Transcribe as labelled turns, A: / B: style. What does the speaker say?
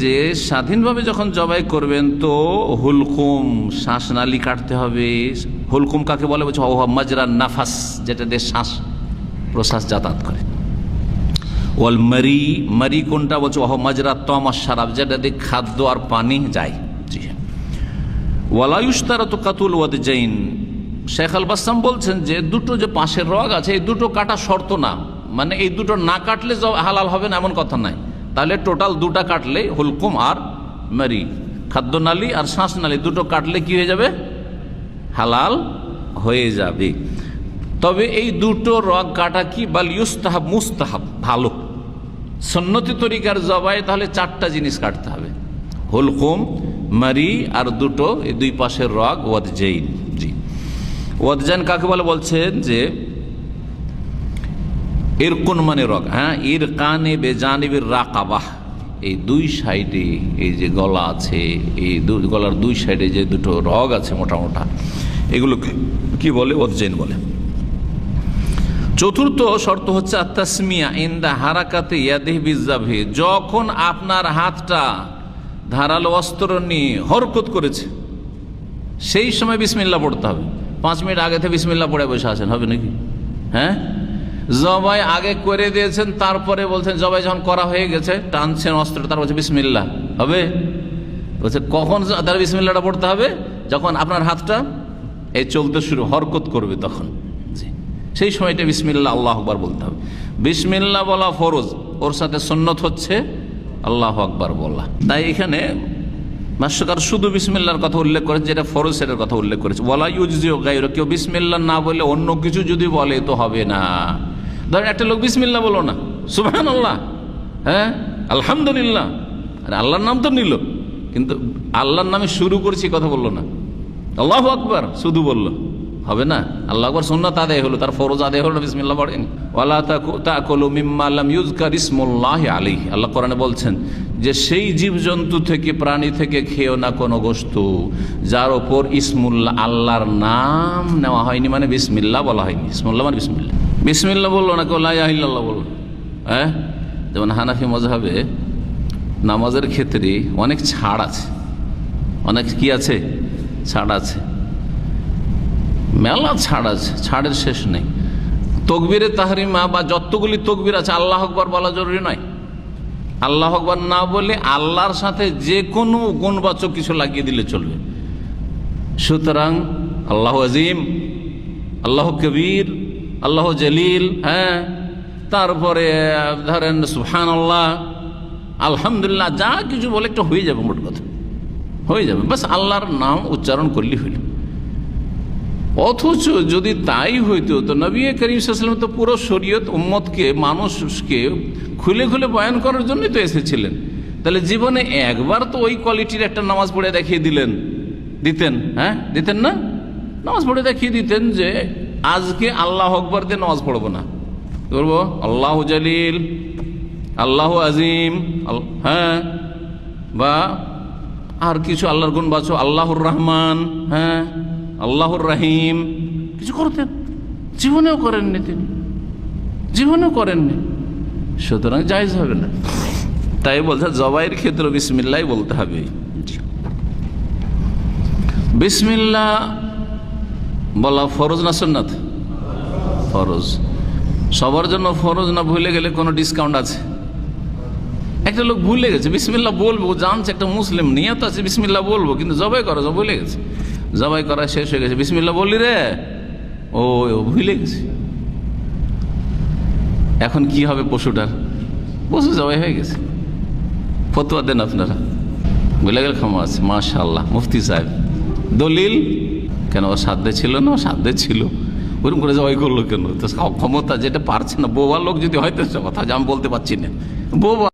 A: যে স্বাধীনভাবে যখন জবাই করবেন, তো হুলকুম শ্বাসনালী কাটতে হবে। হুলকুম কাকে বলে? বলছে মাজরা নাফাস যেটা দিয়ে শ্বাস প্রশ্বাস যাতায়াত করে। ওয়াল মারি মারি কোনটা? বলছে ওহ মাজরা তমাস সারাব যেটা দিয়ে খাদ্য আর পানি যায়। জি। ওয়ালায়ুস্তারা তো কাতুল ওয়াদ জৈন শেখ আল বলছেন যে, দুটো যে পাশের রগ আছে, এই দুটো কাটা শর্ত না। মানে এই দুটো না কাটলে হালাল হবে না, এমন কথা নাই। তাহলে টোটাল দুটা কাটলে হুলকুম আর মারি। খাদ্যনালী আর শ্বাসনালী দুটো কাটলে কি হয়ে যাবে? হালাল হয়ে যাবে। তবে এই দুটো রগ কাটা কি? বাল ইউস্তাহাব, মুস্তাহাব, ভালো। সন্নতি তরিকার জবাই তাহলে চারটা জিনিস কাটতে হবে। হুলকুম, মারি আর দুটো এই দুই পাশের রগ, ওয়াদজেইন। জি। ওয়াদজাইন কাকে বলে? বলছেন যে এর কোন মানে রগ হ্যাঁ? এর কানে বেজানিবের রাকাবাহ। এই দুই সাইডে এই যে গলা আছে, এই গলার দুই সাইডে যে দুটো রগ আছে মোটা মোটা এগুলোকে কি বলে? ওয়াদজাইন বলে। চতুর্থ শর্ত হচ্ছে আত্মাসমিয়া ইন দা হারাকাতে ইয়াদেহ যখন আপনার হাতটা ধারালো অস্ত্র নিয়ে হরকত করেছে, সেই সময় বিসমিল্লা পড়তে হবে। পাঁচ মিনিট আগে থেকে বিসমিল্লা পড়ে বসে আছেন, হবে নাকি? হ্যাঁ? জবাই আগে করে দিয়েছেন, তারপরে বলছেন, জবাই যখন করা হয়ে গেছে, টানছেন অস্ত্র তার বলছে বিসমিল্লা হবে? বলছে, কখন তার বিসমিল্লাটা পড়তে হবে? যখন আপনার হাতটা, এই চলতে শুরু, হরকত করবে তখন। সেই সময়টা বিসমিল্লা আল্লাহ আকবার বলতে হবে। বিসমিল্লা বলা ফরজ, ওর সাথে সন্ন্যত হচ্ছে, আল্লাহ আকবার বলা। তাই এখানে ভাষ্যকার শুধু বিসমিল্লার কথা উল্লেখ করেছে, যেটা ফরজ সেটার কথা উল্লেখ করেছে। বলা ইউজিও গাইর কেউ বিসমিল্লা না বলে অন্য কিছু যদি বলে, তো হবে না। ধরেন একটা লোক বিসমিল্লা বলো না। সুবাহান আল্লাহ হ্যাঁ? আলহামদুলিল্লাহ। আরে আল্লাহর নাম তো নিল। কিন্তু আল্লাহর নামে শুরু করেছি কথা বলল না। আল্লাহ আকবার, শুধু বলল। হবে না? আল্লাহ আকবর সুন্নাত আদায় হলো, তার ফরজ আদায় হলো, বিসমিল্লাহ পড়েন। ওয়ালা তাকুলু মিম্মা লাম ইউজকার ইসমুল্লাহ আলাইহি। আল্লাহ কোরআনে বলছেন যে সেই জীবজন্তু থেকে, প্রাণী থেকে খেয়েও না কোনো বস্তু যার ওপর ইসমুল্লাহ, আল্লাহর নাম নেওয়া হয়নি মানে বিসমিল্লা বলা হয়নি। ইসমুল্লাহ মানে বিসমিল্লাহ। বিসমিল্লাহ বলল না কেউ লাইল্লাহ বলল। হ্যাঁ? যেমন হানাফি মজাবে নামাজের ক্ষেত্রে অনেক ছাড় আছে। অনেক কি আছে? ছাড় আছে। মেলা ছাড় আছে, ছাড়ের শেষ নেই। তকবিরে তাহরিমা বা যতগুলি তকবির আছে, আল্লাহ আকবর বলা জরুরি নয়। আল্লাহ আকবর না বলে আল্লাহর সাথে যে কোনো গুণবাচক কিছু লাগিয়ে দিলে চলবে। সুতরাং আল্লাহ আজিম, আল্লাহ কবির আল্লাহ জলিল হ্যাঁ? তারপরে, ধরেন সুহান আল্লাহ আলহামদুলিল্লাহ, যা কিছু বলে একটা হয়ে যাবে মোট কথা। হয়ে যাবে। বাস আল্লাহর নাম উচ্চারণ করলে হইল। অথচ যদি তাই হইতো, তো নবী করিম তো পুরো শরীয়ত উম্মতকে, মানুষকে খুলে খুলে বয়ান করার জন্যই তো এসেছিলেন। তাহলে জীবনে একবার তো ওই কোয়ালিটির একটা নামাজ পড়ে দেখিয়ে দিলেন। দিতেন হ্যাঁ? দিতেন না? নামাজ পড়ে দেখিয়ে দিতেন যে আজকে আল্লাহ আকবর দিয়ে নামাজ পড়ব না। করব আল্লাহ জালিল আল্লাহ আজিম হ্যাঁ? বা আর কিছু আল্লাহর গুণ বাছো আল্লাহর রহমান হ্যাঁ? আল্লাহর রাহিম। কিছু করতেন। জীবনেও করেননি তিনি। জীবনেও করেননি। সুতরাং জায়জ হবে না। তাই বলছে জবাইয়ের ক্ষেত্রে বিসমিল্লাই বলতে হবে। বিসমিল্লা বলা ফরজ না সুন্নাত? ফরজ। সবার জন্য ফরজ না ভুলে গেলে কোনো ডিসকাউন্ট আছে? একটা লোক ভুলে গেছে বিসমিল্লা বলব জানছে, একটা মুসলিম নিয়ত আছে বিসমিল্লা বলব, কিন্তু জবাই করা ভুলে গেছে। জবাই করা শেষ হয়ে গেছে বিসমিল্লা বললি রে? ও ও ভুলে গেছে। এখন কি হবে পশুটার? পশু জবাই হয়ে গেছে। ফতুয়া দেন আপনারা। ভুলে গেলে ক্ষমা আছে মাশাল্লাহ মুফতি সাহেব। দলিল? কেন, ও সাধ্যে ছিল না? সাধ্যে ছিল। ওরকম করে জবাই করল কেন? তো ক্ষমতা যেটা পারছে না, বোবা লোক যদি হয়তো কথা যে আমি বলতে পারছি না। বোবা